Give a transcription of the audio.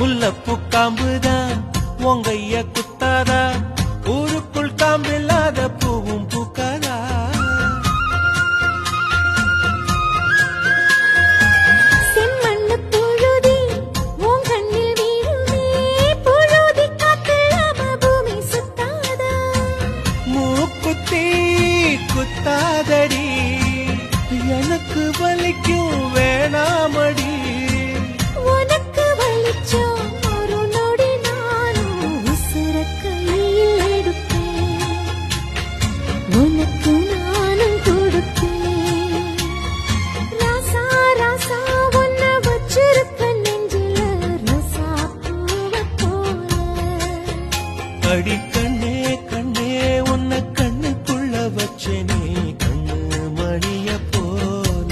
முல்லப்பு காம்புதான் உங்கைய குத்தாதா? ஊருக்குள் காம்பில்லாத பூவும் பூக்காதா? குத்தாதடி எனக்கு வலிக்கும் அடி கண்ணே கண்ணே உன்னை கண்ணுக்குள்ள வச்சனே. கண்ணு மணிய போல